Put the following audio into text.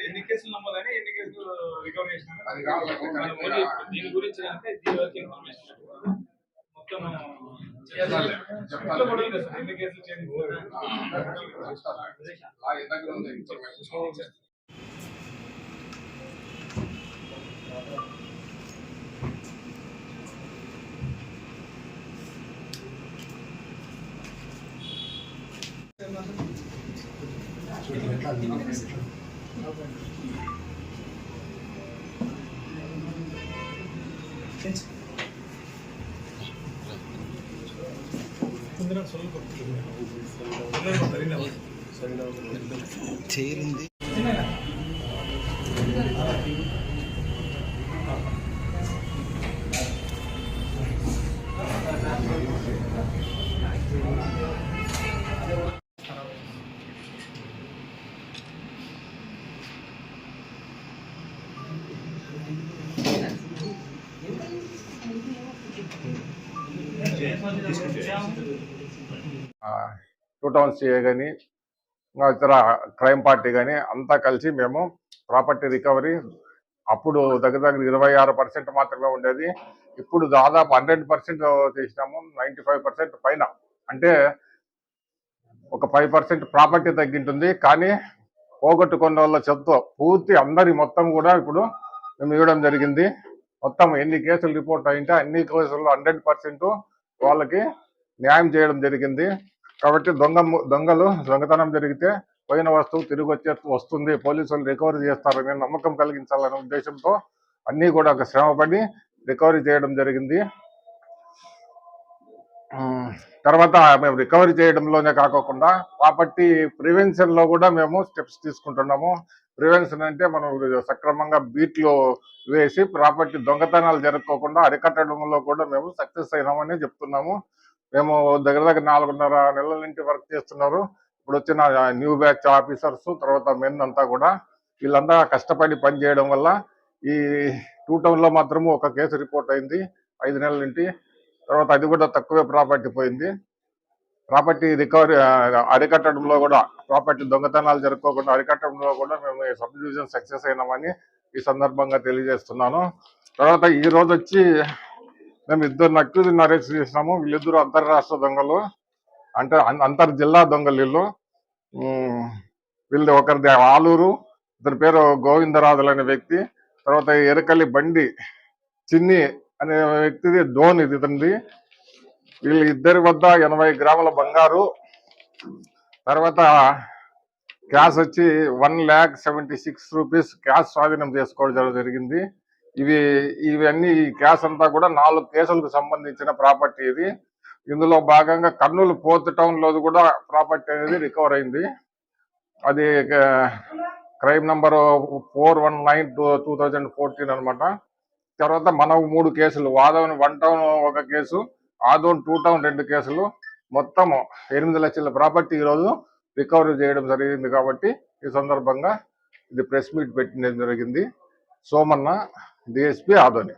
ఎన్ని కేసులు నమోదని ఎన్ని కేసులు రికవర్ చేసినారు అది కావాలి మనం ఓన్లీ దీని గురించి అంటే దీని వరకు ఇన్ఫర్మేషన్ మొత్తం చెప్తాను. ఎట్లా కూడా ఉంది సార్ ఎన్ని కేసులు చేంజ్ ఆ ఇందాక ചേരുന്നത് టూ టౌన్ సిఏ కానీ ఇంకా ఇతర క్రైమ్ పార్టీ కానీ అంతా కలిసి మేము ప్రాపర్టీ రికవరీ అప్పుడు దగ్గర దగ్గర ఇరవై ఆరు పర్సెంట్ మాత్రమే ఉండేది. ఇప్పుడు దాదాపు హండ్రెడ్ పర్సెంట్ చేసినాము నైంటీ ఫైవ్ పర్సెంట్ పైన. అంటే ఒక ఫైవ్ పర్సెంట్ ప్రాపర్టీ తగ్గింటుంది కానీ పోగొట్టుకున్న వాళ్ళ చెత్త పూర్తి అందరి మొత్తం కూడా ఇప్పుడు మేము ఇవ్వడం జరిగింది. మొత్తం ఎన్ని కేసులు రిపోర్ట్ అయింటే అన్ని కేసుల్లో హండ్రెడ్ పర్సెంట్ వాళ్ళకి న్యాయం చేయడం జరిగింది. కాబట్టి దొంగ దొంగలు దొంగతనం జరిగితే పోయిన వస్తువు తిరిగి వచ్చే వస్తుంది. పోలీసులు రికవరీ చేస్తారనే నమ్మకం కలిగించాలనే ఉద్దేశంతో అన్నీ కూడా ఒక శ్రమపడి రికవరీ చేయడం జరిగింది. తర్వాత మేము రికవరీ చేయడంలోనే కాకోకుండా ప్రాపర్టీ ప్రివెన్షన్లో కూడా మేము స్టెప్స్ తీసుకుంటున్నాము. ప్రివెన్షన్ అంటే మనం సక్రమంగా బీట్లు వేసి ప్రాపర్టీ దొంగతనాలు జరగకోకుండా అరికట్టడంలో కూడా మేము సక్సెస్ అయినామని చెప్తున్నాము. మేము దగ్గర దగ్గర నాలుగున్నర నెలల నుంచి వర్క్ చేస్తున్నారు. ఇప్పుడు వచ్చిన న్యూ బ్యాచ్ ఆఫీసర్స్ తర్వాత మెన్ అంతా కూడా వీళ్ళంతా కష్టపడి పని చేయడం వల్ల ఈ టూ టౌన్లో మాత్రము ఒక కేసు రిపోర్ట్ అయింది. ఐదు నెలల నుంచి తర్వాత అది కూడా తక్కువే ప్రాపర్టీ పోయింది. ప్రాపర్టీ రికవరీ అరికట్టడంలో కూడా ప్రాపర్టీ దొంగతనాలు జరుపుకోకుండా అరికట్టడంలో కూడా మేము సబ్ డివిజన్ సక్సెస్ అయినామని ఈ సందర్భంగా తెలియజేస్తున్నాను. తర్వాత ఈ రోజు వచ్చి మేము ఇద్దరు అక్యూజ్ అరెస్ట్ చేసినాము. వీళ్ళిద్దరు అంతర్రాష్ట్ర దొంగలు. అంటే అంతర్ జిల్లా దొంగలు వీళ్ళు. వీళ్ళది ఒకరిది ఆలూరు ఇతని పేరు గోవిందరాజులు అనే వ్యక్తి. తర్వాత ఎరకలి బండి చిన్ని అనే వ్యక్తిది డోన్ ఇది ఇతనిది వీళ్ళ ఇద్దరి వద్ద ఎనభై గ్రాముల బంగారు. తర్వాత క్యాష్ వచ్చి one lakh seventy six rupees cash స్వాధీనం చేసుకోవడం జరిగింది. ఇవి ఇవన్నీ ఈ క్యాష్ అంతా కూడా నాలుగు కేసులకు సంబంధించిన ప్రాపర్టీ ఇది. ఇందులో భాగంగా కర్నూలు ఫోర్త్ టౌన్లో కూడా ప్రాపర్టీ అనేది రికవర్ అయింది. అది crime number four one nine two two thousand fourteen అనమాట. తర్వాత మనం మూడు కేసులు వాదవన్ వన్ టౌన్ ఒక కేసు ఆదోన్ టూ టౌన్ రెండు కేసులు. మొత్తం ఎనిమిది లక్షల ప్రాపర్టీ ఈరోజు రికవరీ చేయడం జరిగింది కాబట్టి ఈ సందర్భంగా ఇది ప్రెస్ మీట్ పెట్టిన జరిగింది. సోమన్న డిఎస్పి ఆదోని.